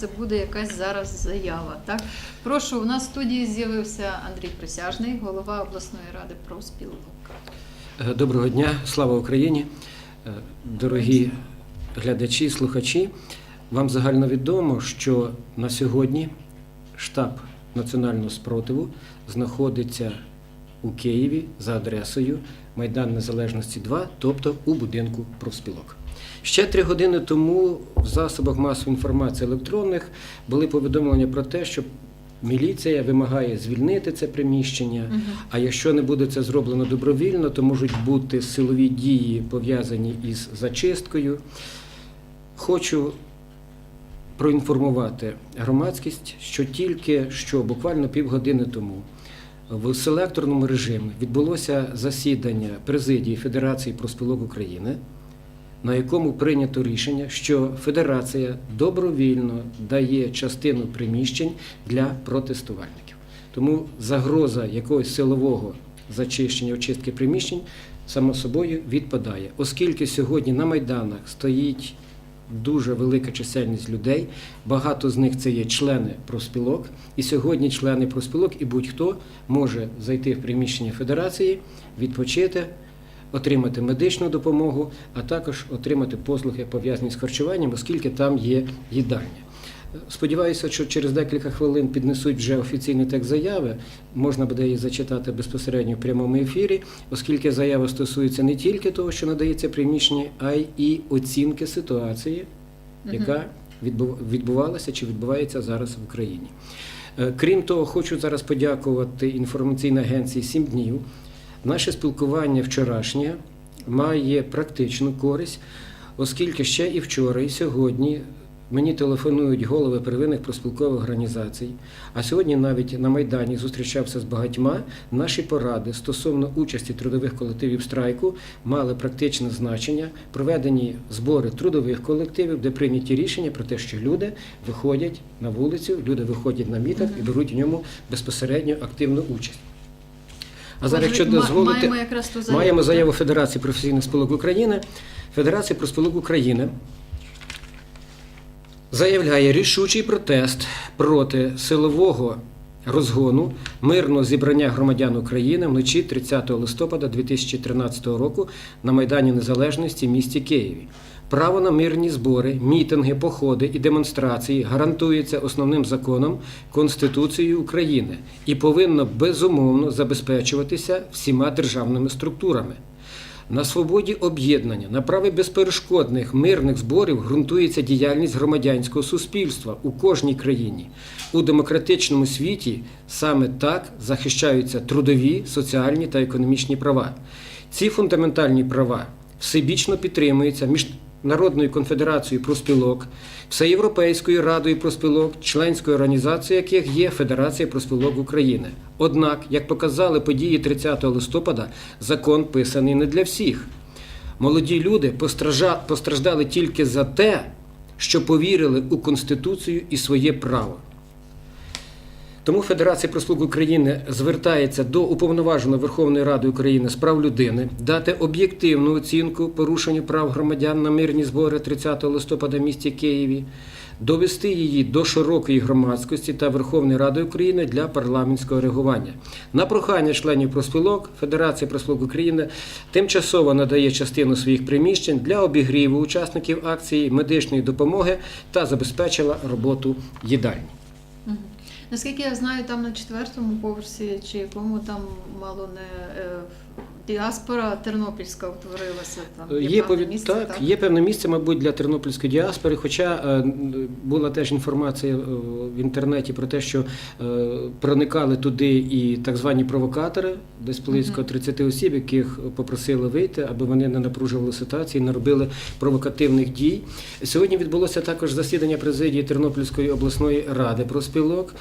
Це буде якась зараз заява. Так, прошу, у нас в студії з'явився Андрій Присяжний, голова обласної ради профспілок. Е, Доброго дня, слава Україні, Е, дорогі глядачі, слухачі. Вам загальновідомо, що на сьогодні штаб національного спротиву знаходиться у Києві за адресою Майдан Незалежності 2, тобто у будинку профспілок. Ще три години тому в засобах масової інформації електронних були повідомлення про те, що міліція вимагає звільнити це приміщення. А якщо не буде це зроблено добровільно, то можуть бути силові дії пов'язані із зачисткою. Хочу проінформувати громадськість, що тільки що буквально півгодини тому в селекторному режимі відбулося засідання президії Федерації профспілок України, на якому прийнято рішення, що Федерація добровільно дає частину приміщень для протестувальників. Тому загроза якогось силового зачищення очистки приміщень само собою відпадає, оскільки сьогодні на майданах стоїть дуже велика чисельність людей. Багато з них це є члени профспілок. І сьогодні члени профспілок і будь-хто може зайти в приміщення федерації, відпочити, отримати медичну допомогу, а також отримати послуги пов'язані з харчуванням, оскільки там є їдальня. Сподіваюся, що через декілька хвилин піднесуть вже офіційний текст заяви. Можна буде її зачитати безпосередньо в прямому ефірі, оскільки заява стосується не тільки того, що надається приміщення, а й і оцінки ситуації, яка відбувалася чи відбувається зараз в Україні. Е, Крім того, хочу зараз подякувати інформаційній агенції «Сім днів. Наше спілкування вчорашнє має практичну користь, оскільки ще і вчора, і сьогодні мені телефонують голови первинних проспілкових організацій. А сьогодні навіть на Майдані зустрічався з багатьма. Наші поради стосовно участі трудових колективів страйку мали практичне значення, проведені збори трудових колективів, де прийняті рішення про те, що люди виходять на вулицю, люди виходять на мітинг і беруть в ньому безпосередньо активну участь. А зараз, якщо дозволите, маємо якраз ту заяву. маємо заяву Федерації професійних спілок України. Федерація профспілок України заявляє рішучий протест проти силового розгону мирного зібрання громадян України вночі 30 листопада 2013 року на Майдані Незалежності в місті Києві. Право на мирні збори, мітинги, походи і демонстрації гарантується основним законом Конституцією України і повинно безумовно забезпечуватися всіма державними структурами. На свободі об'єднання, на праві безперешкодних мирних зборів ґрунтується діяльність громадянського суспільства у кожній країні. У демократичному світі саме так захищаються трудові, соціальні та економічні права. Ці фундаментальні права всебічно підтримуються Міжнародною конфедерацією проспілок, Всеєвропейською радою проспілок, членською організацією яких є Федерація проспілок України. Однак, як показали події 30 листопада, закон писаний не для всіх. Молоді люди постраждали тільки за те, що повірили у Конституцію і своє право. Тому Федерація профспілок України звертається до уповноваженої Верховної Ради України з прав людини дати об'єктивну оцінку порушенню прав громадян на мирні збори 30 листопада в місті Києві, довести її до широкої громадськості та Верховної Ради України для парламентського реагування. На прохання членів профспілок Федерація профспілок України тимчасово надає частину своїх приміщень для обігріву учасників акції медичної допомоги та забезпечила роботу їдальні. Наскільки я знаю, там на четвертому поверсі чи якому там мало не е, діаспора тернопільська утворилася. Там Є, певне повід... місце, так, є певне місце, мабуть, для тернопільської діаспори. Хоча е, була теж інформація е, в інтернеті про те, що е, проникали туди і так звані провокатори, десь близько 30 осіб, яких попросили вийти, аби вони не напружували ситуацію, не робили провокативних дій. Сьогодні відбулося також засідання президії Тернопільської обласної ради профспілок,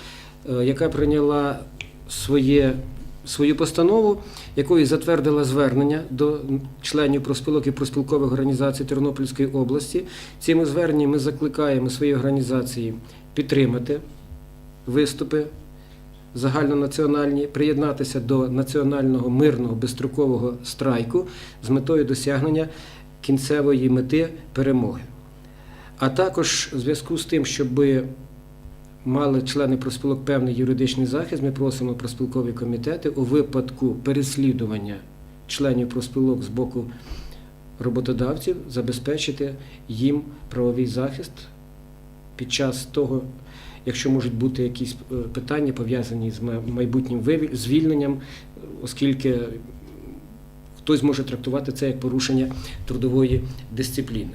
е, яка прийняла своє свою постанову, якою затвердила звернення до членів профспілок і профспілкових організацій Тернопільської області. Цими зверненнями ми закликаємо свої організації підтримати виступи загальнонаціональні, приєднатися до національного мирного безстрокового страйку з метою досягнення кінцевої мети перемоги. А також в зв'язку з тим, щоб мали члени профспілок певний юридичний захист, ми просимо профспілкові комітети у випадку переслідування членів профспілок з боку роботодавців забезпечити їм правовий захист під час того, якщо можуть бути якісь е, питання пов'язані з майбутнім звільненням, оскільки хтось може трактувати це як порушення трудової дисципліни.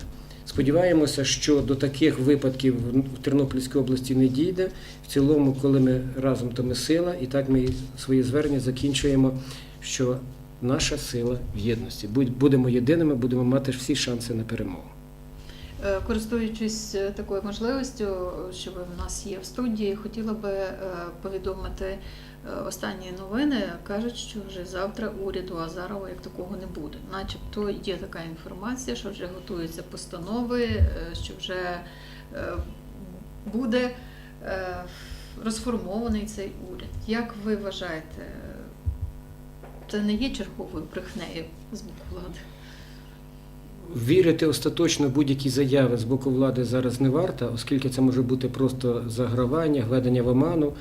Сподіваємося, що до таких випадків в Тернопільській області не дійде. В цілому, коли ми разом, то ми сила, і так ми свої звернення закінчуємо, що наша сила в єдності. Будь- Будемо єдиними, будемо мати всі шанси на перемогу. Е, Користуючись е, такою можливістю, що в нас є в студії, хотіла би е, повідомити останні новини. Кажуть, що вже завтра уряду Азарова як такого не буде. Начебто є така інформація, що вже готуються постанови, що вже буде розформований цей уряд. Як ви вважаєте, це не є черговою брехнею з боку влади? Вірити остаточно будь-які заяви з боку влади зараз не варто, оскільки це може бути просто загравання, введення в оману.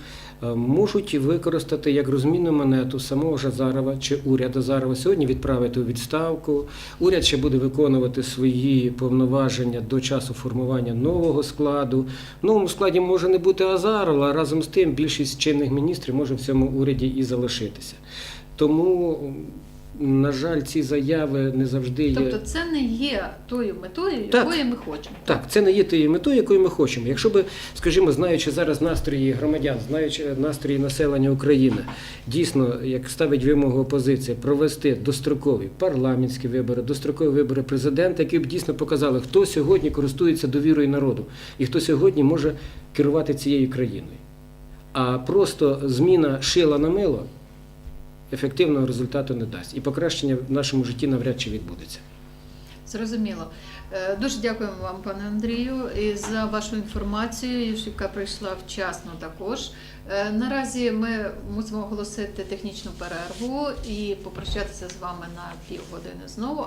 Е, Можуть використати як розмінну монету самого ж Азарова чи уряд Азарова сьогодні відправити у відставку. Уряд ще буде виконувати свої повноваження до часу формування нового складу. В новому складі може не бути Азарова, а разом з тим більшість чинних міністрів може в цьому уряді і залишитися. Тому, на жаль, ці заяви не завжди є. Тобто це не є тою метою, Так. якої ми хочемо. Так, це не є тією метою, якою ми хочемо. Якщо би, скажімо, знаючи зараз настрої громадян, знаючи настрої населення України, дійсно, як ставить вимогу опозиція, провести дострокові парламентські вибори, дострокові вибори президента, які б дійсно показали, хто сьогодні користується довірою народу і хто сьогодні може керувати цією країною. А просто зміна шила на мило ефективного результату не дасть. І покращення в нашому житті навряд чи відбудеться. Зрозуміло. Е, Дуже дякуємо вам, пане Андрію, і за вашу інформацію, яка прийшла вчасно також. Е, Наразі ми мусимо оголосити технічну перерву і попрощатися з вами на півгодини знову.